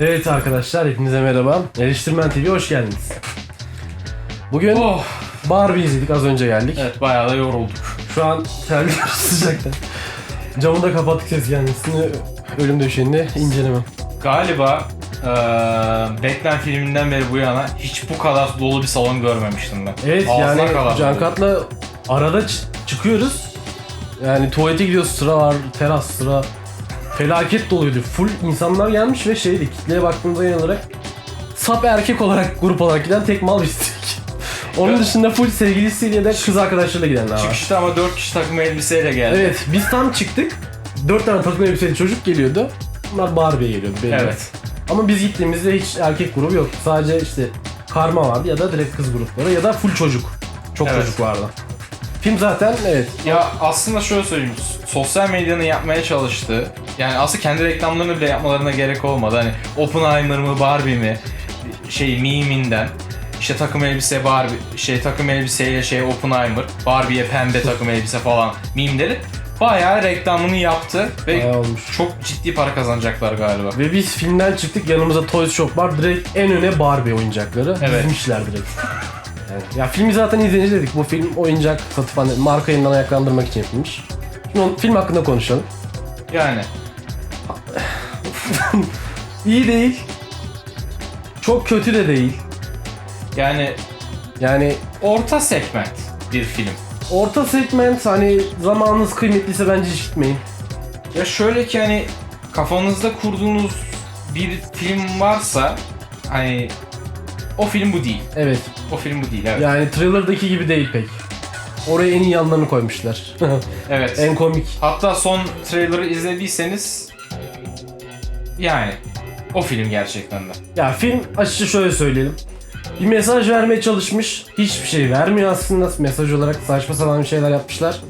Evet arkadaşlar hepinize merhaba. Eleştirmen TV hoş geldiniz. Bugün Oh. Barbie izledik az önce geldik. Evet bayağı da yorulduk. Şu an terliyoruz sıcaktan. Camı da kapattık ses gelmesini ölüm döşeğinde incelemem. Galiba eee Batman filminden beri bu yana hiç bu kadar dolu bir salon görmemiştim ben. Evet Ağzına yani kadar Can dolu. Kat'la arada çıkıyoruz. Yani tuvalete gidiyoruz sıra var, teras sıra. Felaket doluydu. Full insanlar gelmiş ve şeydi kitleye baktığımızda genel olarak sap erkek olarak grup olarak giden tek mal bizdik. Onun Evet. dışında full sevgilisiyle da kız arkadaşlarıyla gidenler var. Çıkışta ama 4 kişi takım elbiseyle geldi. Evet biz tam çıktık. Dört tane takım elbiseli çocuk geliyordu. Bunlar Barbie'ye geliyordu belli. Evet. Ama biz gittiğimizde hiç erkek grubu yok. Sadece işte karma vardı ya da direkt kız grupları ya da full çocuk. Çok Evet. çocuk vardı. Film zaten evet. Ya aslında şöyle söyleyeyim. Sosyal medyanın yapmaya çalıştığı, yani aslında kendi reklamlarını bile yapmalarına gerek olmadı. Hani Oppenheimer mı Barbie mi şey miminden işte takım elbise Barbie şey takım elbiseyle şey Oppenheimer Barbie'ye pembe takım elbise falan mimleri bayağı reklamını yaptı ve Bayağı olmuş. çok ciddi para kazanacaklar galiba. Ve biz filmden çıktık yanımızda Toys Shop var. Direkt en öne Barbie oyuncakları. Evet. Dizmişler direkt. Yani, ya filmi zaten izleyince dedik bu film oyuncak satıp hani marka yeniden ayaklandırmak için yapılmış. Şimdi film hakkında konuşalım. Yani İyi değil. Çok kötü de değil. yani Yani orta segment bir film. orta segment hani zamanınız kıymetliyse bence hiç gitmeyin. Ya şöyle ki hani kafanızda kurduğunuz bir film varsa hani o film bu değil. Evet. O film bu değil evet. Yani trailer'daki gibi değil pek. Oraya en iyi yanlarını koymuşlar. Evet. en komik. Hatta son trailer'ı izlediyseniz yani o film gerçekten de. Ya film açıkça şöyle söyleyelim. Bir mesaj vermeye çalışmış. Hiçbir şey vermiyor aslında. Mesaj olarak saçma sapan bir şeyler yapmışlar.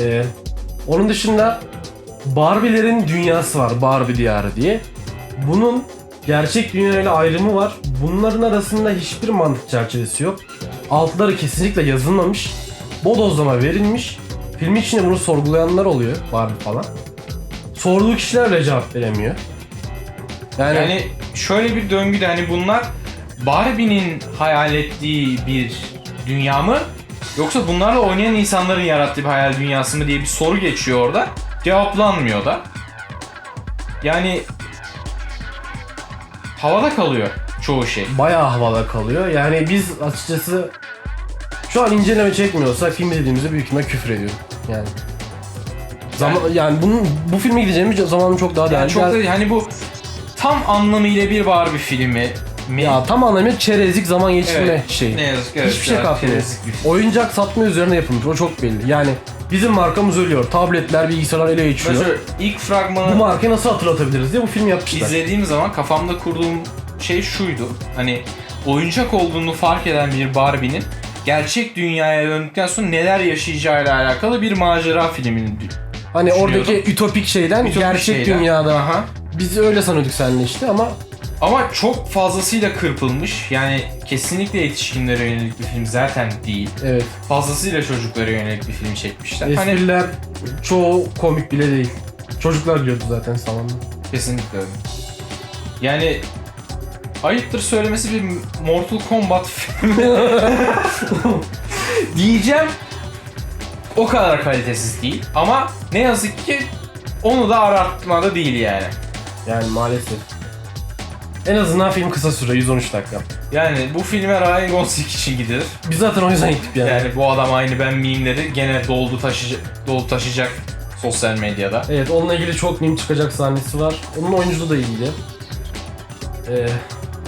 Ee, onun dışında Barbie'lerin dünyası var. Barbie diyarı diye. Bunun gerçek dünyayla ayrımı var. Bunların arasında hiçbir mantık çerçevesi yok. Altları kesinlikle yazılmamış. Bodozlama verilmiş. Film içinde bunu sorgulayanlar oluyor. Barbie falan. Sorduğu kişilerle cevap veremiyor. Yani, Yani şöyle bir döngüde hani bunlar Barbie'nin hayal ettiği bir dünya mı? Yoksa bunlarla oynayan insanların yarattığı bir hayal dünyası mı diye bir soru geçiyor orada. Cevaplanmıyor da. Yani havada kalıyor çoğu şey. bayağı havada kalıyor. Yani biz açıkçası şu an inceleme çekmiyorsak film izlediğimizde büyük ihtimal küfür ediyorum. Yani Zaman, yani bunun bu filme gideceğimiz zamanım çok daha değerli. Yani çok da hani bu tam anlamıyla bir Barbie filmi mi? ya tam anlamıyla çerezlik zaman geçirme Evet, şeyi. ne yazık ki evet, Hiçbir şey katmıyor. Oyuncak satma üzerine yapılmış. O çok belli. Yani bizim markamız ölüyor. Tabletler, bilgisayarlar ele geçiyor. Mesela ilk Bu fragmanı markayı nasıl hatırlatabiliriz diye bu film yapmışlar. izlediğim zaman kafamda kurduğum şey şuydu. Hani oyuncak olduğunu fark eden bir Barbie'nin gerçek dünyaya döndükten sonra neler yaşayacağıyla alakalı bir macera filminin hani oradaki ütopik şeyden Ütopik gerçek şeyden. dünyada. Aha. Biz öyle sanıyorduk seninle işte ama Ama çok fazlasıyla kırpılmış. Yani kesinlikle yetişkinlere yönelik bir film zaten değil. evet. Fazlasıyla çocuklara yönelik bir film çekmişler. Hani Espriler çoğu komik bile değil. Çocuklar gülüyordu zaten salonda. kesinlikle öyle. Yani ayıptır söylemesi bir Mortal Kombat filmi. Diyeceğim o kadar kalitesiz değil ama ne yazık ki onu da aratmadı değil yani. Yani maalesef. En azından film kısa süre 113 dakika. Yani bu filme Ryan Gosling için gidilir. Biz zaten o yüzden gittik yani. Yani bu adam aynı ben mimleri gene doldu taşıyacak, dolu taşıyacak sosyal medyada. Evet onunla ilgili çok meme çıkacak sahnesi var. Onun oyunculuğu da iyiydi. Ee,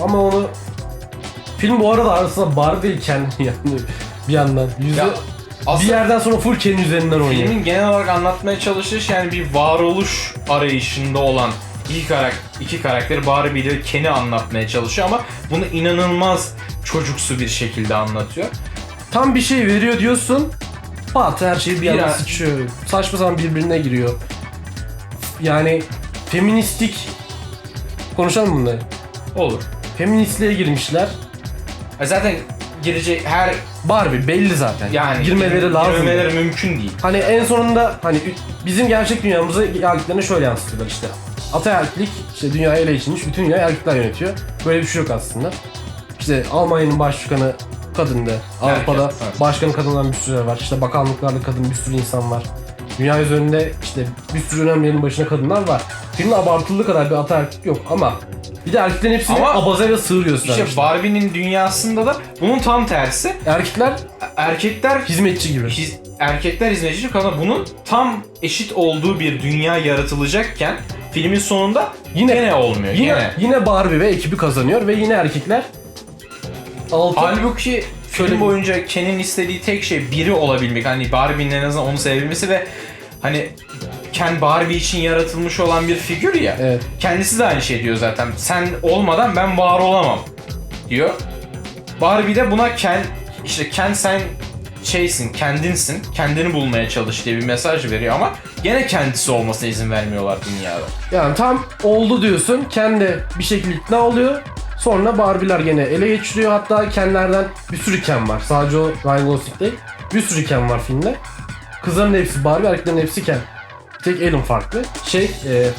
ama onu film bu arada aslında Barbie kendi yani bir yandan. Yüzü, Ya, bir aslında yerden sonra full kendi üzerinden oynuyor. filmin genel olarak anlatmaya çalıştığı şey yani bir varoluş arayışında olan iki, karak iki karakteri Barbie ile Ken'i anlatmaya çalışıyor ama bunu inanılmaz çocuksu bir şekilde anlatıyor. Tam bir şey veriyor diyorsun. Pat her şey bir yana Ya- sıçıyor. Saçma sapan birbirine giriyor. Yani feministik konuşalım bunları. Olur. Feministliğe girmişler. E Zaten girecek her Barbie belli zaten. yani girmeleri gir- lazım. Girmeleri mümkün değil. Hani en sonunda hani bizim gerçek dünyamıza geldiklerini şöyle yansıtıyorlar işte. Ataerklik işte dünyayı ele geçirmiş. Bütün dünyayı erkekler yönetiyor. Böyle bir şey yok aslında. İşte Almanya'nın başbakanı kadındı. Avrupa'da evet. başkanı kadınlar bir sürü var. İşte bakanlıklarda kadın bir sürü insan var. Dünya üzerinde işte bir sürü önemli yerin başına kadınlar var. Filmde abartıldığı kadar bir ataerklik yok ama bir de erkeklerin hepsini Ama- abaza ve sığır göstermişler. İşte Barbie'nin dünyasında da bunun tam tersi. Erkekler Erkekler hizmetçi gibi. hiz- erkekler hizmetçi kadın bunun tam eşit olduğu bir dünya yaratılacakken filmin sonunda Yine- gene olmuyor. Yine, Gene. yine Barbie ve ekibi kazanıyor ve yine erkekler altı Halbuki film boyunca Ken'in istediği tek şey biri olabilmek. Hani Barbie'nin en azından onu sevebilmesi ve hani Ken Barbie için yaratılmış olan bir figür ya. Evet. Kendisi de aynı şey diyor zaten. Sen olmadan ben var olamam diyor. Barbie de buna Ken işte Ken sen şeysin, kendinsin, kendini bulmaya çalış diye bir mesaj veriyor ama gene kendisi olmasına izin vermiyorlar dünyada. Yani tam oldu diyorsun. Kendi bir şekilde ikna oluyor. Sonra Barbie'ler gene ele geçiriyor. Hatta Ken'lerden bir sürü Ken var. Sadece o Ryan Gosling değil. Bir sürü Ken var filmde. Kızların hepsi Barbie, erkeklerin hepsi Ken. Tek Alan farklı. Şey, e,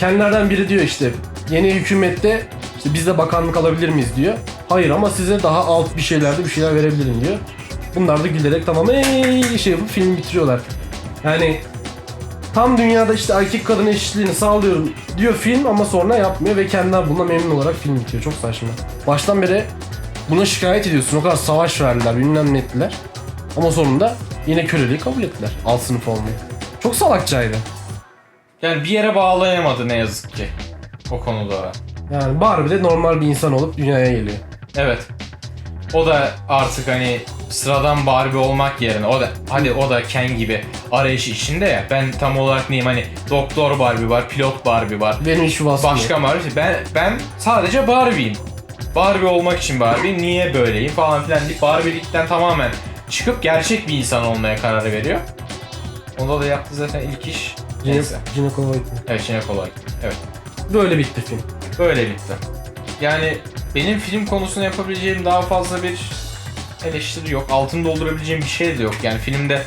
Ken'lerden biri diyor işte yeni hükümette işte biz de bakanlık alabilir miyiz diyor. Hayır ama size daha alt bir şeylerde bir şeyler verebilirim diyor. Bunlar da gülerek tamam ey şey yapıp filmi bitiriyorlar. Yani tam dünyada işte erkek kadın eşitliğini sağlıyorum diyor film ama sonra yapmıyor ve kendiler buna memnun olarak film bitiyor. Çok saçma. Baştan beri buna şikayet ediyorsun. O kadar savaş verdiler, bilmem ne ettiler. Ama sonunda yine köleliği kabul ettiler. Alt sınıf olmayı. Çok salakçaydı. Yani bir yere bağlayamadı ne yazık ki o konuda. Yani Barbie de normal bir insan olup dünyaya geliyor. Evet. O da artık hani sıradan Barbie olmak yerine o da hadi o da Ken gibi arayış içinde ya. Ben tam olarak neyim hani doktor Barbie var, pilot Barbie var. Benim vasfım. Başka Barbie. Ben ben sadece Barbie'yim. Barbie olmak için Barbie. Niye böyleyim falan filan deyip Barbie'likten tamamen çıkıp gerçek bir insan olmaya karar veriyor. Onda da yaptığı zaten ilk iş. Neyse. Ginekoloid. Evet yine kolay. Evet. Böyle bitti film. Böyle bitti. Yani benim film konusunda yapabileceğim daha fazla bir eleştiri yok. Altını doldurabileceğim bir şey de yok. Yani filmde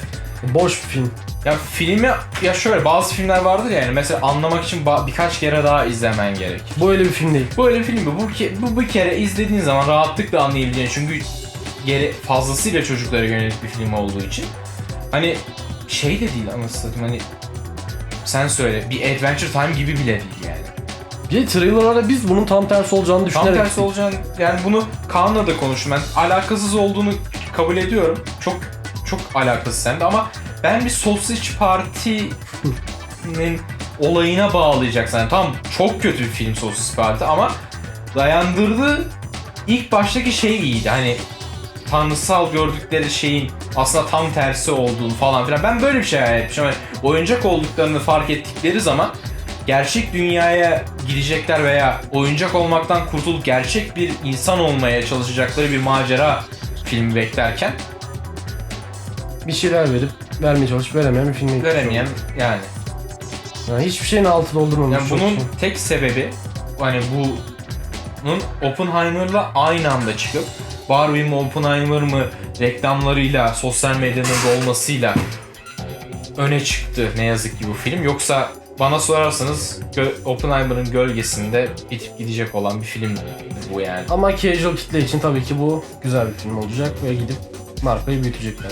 Boş bir film. ya filmi ya şöyle bazı filmler vardır ya yani mesela anlamak için ba- birkaç kere daha izlemen gerek. Bu öyle bir film değil. Böyle bir film bu. Bu, ke- bu bir kere izlediğin zaman rahatlıkla anlayabileceğin çünkü geri fazlasıyla çocuklara yönelik bir film olduğu için. Hani şey de değil anasını satayım hani sen söyle bir Adventure Time gibi bile değil yani. Bir trailerlarda biz bunun tam tersi olacağını Tam düşünerek tersi olacağını yani bunu Kaan'la da konuştum. Ben alakasız olduğunu kabul ediyorum. Çok çok alakasız sende ama ben bir Sausage Party'nin olayına bağlayacaksın. Yani tam çok kötü bir film Sausage Party ama dayandırdığı ilk baştaki şey iyiydi. Hani tanrısal gördükleri şeyin aslında tam tersi olduğunu falan filan. Ben böyle bir şey hayal etmişim. Hani oyuncak olduklarını fark ettikleri zaman gerçek dünyaya gidecekler veya oyuncak olmaktan kurtulup gerçek bir insan olmaya çalışacakları bir macera filmi beklerken bir şeyler verip vermeye çalışıp veremeyen bir film. gitmiş göremeyen oldu. yani. Yani hiçbir şeyin altı doldurmamış. Yani bunun şey. tek sebebi hani bunun Oppenheimer'la aynı anda çıkıp Barbie mi Oppenheimer mı reklamlarıyla sosyal medyanın da olmasıyla öne çıktı ne yazık ki bu film. Yoksa bana sorarsanız gö- Oppenheimer'ın gölgesinde bitip gidecek olan bir film bu yani. Ama casual kitle için tabii ki bu güzel bir film olacak ve gidip markayı büyütecekler.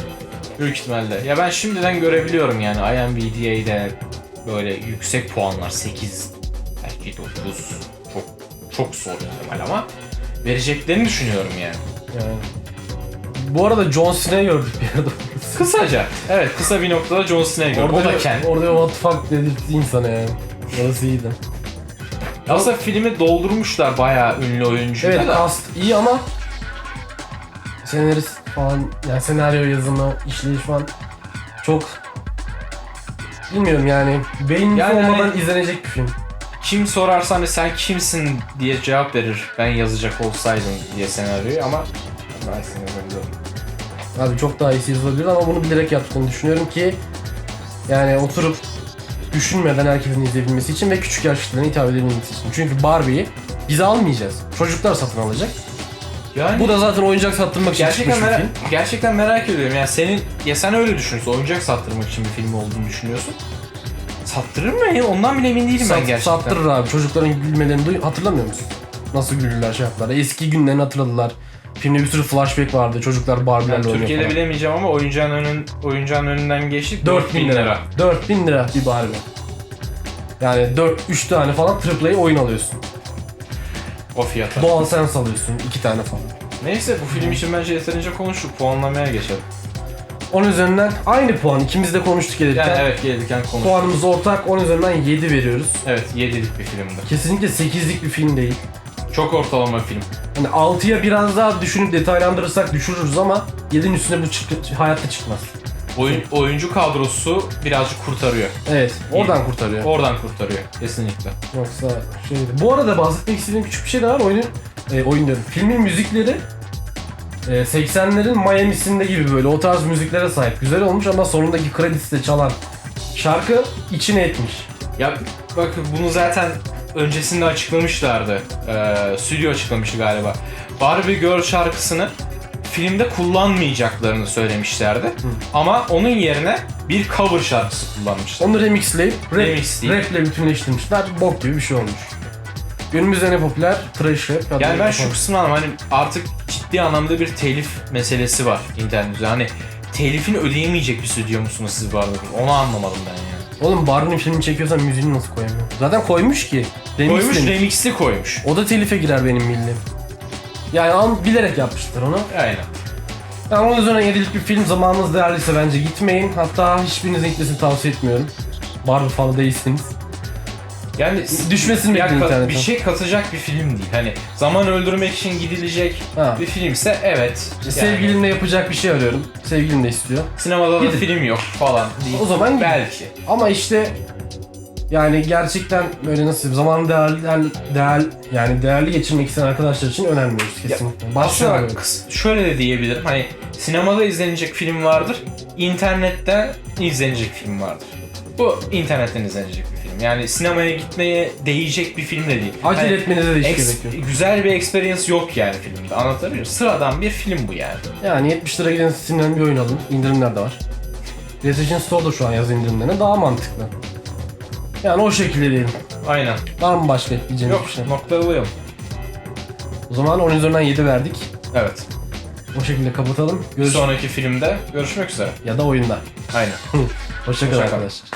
Büyük ihtimalle. Ya ben şimdiden görebiliyorum yani IMDb'de böyle yüksek puanlar 8 belki 9 çok çok zor ihtimal ama vereceklerini düşünüyorum yani. Yani. Bu arada John Cena'yı gördük bir yerde. Kısaca. Evet kısa bir noktada John Cena'yı gördüm. O da Ken. Orada what the fuck dedirtti insana yani. Orası iyiydi. Aslında filmi doldurmuşlar bayağı ünlü oyuncuyla Evet da. cast iyi ama senarist falan yani senaryo yazımı, işleyiş falan çok bilmiyorum yani beyin Yani olmadan hani- izlenecek bir film. Kim sorarsa hani sen kimsin diye cevap verir. Ben yazacak olsaydım diye senaryoyu ama ben seni yazabiliyorum. Abi çok daha iyisi yazılabilir ama bunu bilerek yaptığını düşünüyorum ki yani oturup düşünmeden herkesin izleyebilmesi için ve küçük yaşlıların hitap edebilmesi için. Çünkü Barbie'yi biz almayacağız. Çocuklar satın alacak. Yani Bu da zaten oyuncak sattırmak için Gerçekten, çıkmış bir merak, film. gerçekten merak ediyorum. Yani senin ya sen öyle düşünüyorsun. Oyuncak sattırmak için bir film olduğunu düşünüyorsun. Sattırır mı ya? Ondan bile emin değilim ben Sat, gerçekten. sattırır abi. Çocukların gülmelerini duy hatırlamıyor musun? Nasıl güldüler şey yaptılar. Eski günlerini hatırladılar. Filmde bir sürü flashback vardı. Çocuklar Barbie'lerle Yani oynuyor Türkiye'de falan. bilemeyeceğim ama oyuncağın önün oyuncağın önünden geçtik. 4000 lira. 4000 lira bir Barbie. Yani 4 3 tane falan AAA oyun alıyorsun. O fiyata. Doğal Sense alıyorsun 2 tane falan. Neyse bu film için bence yeterince konuştuk. Puanlamaya geçelim. Onun üzerinden aynı puan. ikimiz de konuştuk gelirken. Yani evet gelirken konuştuk. Puanımız ortak. Onun üzerinden 7 veriyoruz. Evet 7'lik bir filmdi. Kesinlikle 8'lik bir film değil. Çok ortalama film. Hani 6'ya biraz daha düşünüp detaylandırırsak düşürürüz ama 7'nin üstüne bu çık hayatta çıkmaz. Oyun, oyuncu kadrosu birazcık kurtarıyor. Evet, oradan kurtarıyor. Oradan kurtarıyor kesinlikle. Yoksa şeydi. Bu arada bahsetmek istediğim küçük bir şey daha var. Oyunun, e, oyun diyorum. Filmin müzikleri e, 80'lerin Miami'sinde gibi böyle o tarz müziklere sahip. Güzel olmuş ama sonundaki kredisi çalan şarkı içine etmiş. Ya bak bunu zaten öncesinde açıklamışlardı. Ee, stüdyo açıklamıştı galiba. Barbie Girl şarkısını filmde kullanmayacaklarını söylemişlerdi. Ama onun yerine bir cover şarkısı kullanmışlar. Onu remixleyip rap, Remixleyip. raple bütünleştirmişler. Bok gibi bir şey olmuş. Günümüzde ne popüler? Trash rap. ya da Yani ben şu kısmını anlamadım. Hani artık ciddi anlamda bir telif meselesi var internette. Hani telifini ödeyemeyecek bir stüdyo musunuz siz bu arada? Onu anlamadım ben yani. Oğlum Barbie'nin filmi çekiyorsan müziğini nasıl koyamıyor? Zaten koymuş ki. Koymuş Remixlemiş. remixli koymuş. O da telife girer benim bildiğim. Yani an bilerek yapmışlar onu. Aynen. Yani onun üzerine yedilik bir film zamanınız değerliyse bence gitmeyin. Hatta hiçbirinizin gitmesini tavsiye etmiyorum. Barbie fanı değilsiniz. Yani Düşmesin ya internetten. bir şey katacak bir film değil. Hani zaman öldürmek için gidilecek Ha. bir filmse evet. Yani Sevgilimle yapacak bir şey arıyorum. Sevgilim de istiyor. sinemada da Gidin. film yok falan değil. O zaman gidin. belki. Ama işte yani gerçekten böyle nasıl zamanı değerli, değerli, değer, yani değerli geçirmek isteyen arkadaşlar için önermiyoruz kesinlikle. Aslında bak, kıs- şöyle de diyebilirim. Hani sinemada izlenecek film vardır. internette izlenecek film vardır. Bu internetten izlenecek film. Yani sinemaya gitmeye değecek bir film de değil. Acele Hani etmenize de hiç gerek yok. güzel bir experience yok yani filmde. Anlatabiliyor muyum? Sıradan bir film bu yani. Yani 70 lira giden Steam'den bir oyun alın. İndirimler de var. PlayStation Store'da şu an yaz indirimlerine daha mantıklı. Yani o şekilde diyelim. Aynen. Var mı başka ekleyeceğiniz Yok bir şey? noktalayalım. O zaman 10 üzerinden 7 verdik. Evet. O şekilde kapatalım. Görüş sonraki filmde görüşmek üzere. ya da oyunda. Aynen. Hoşçakalın Hoşça arkadaşlar.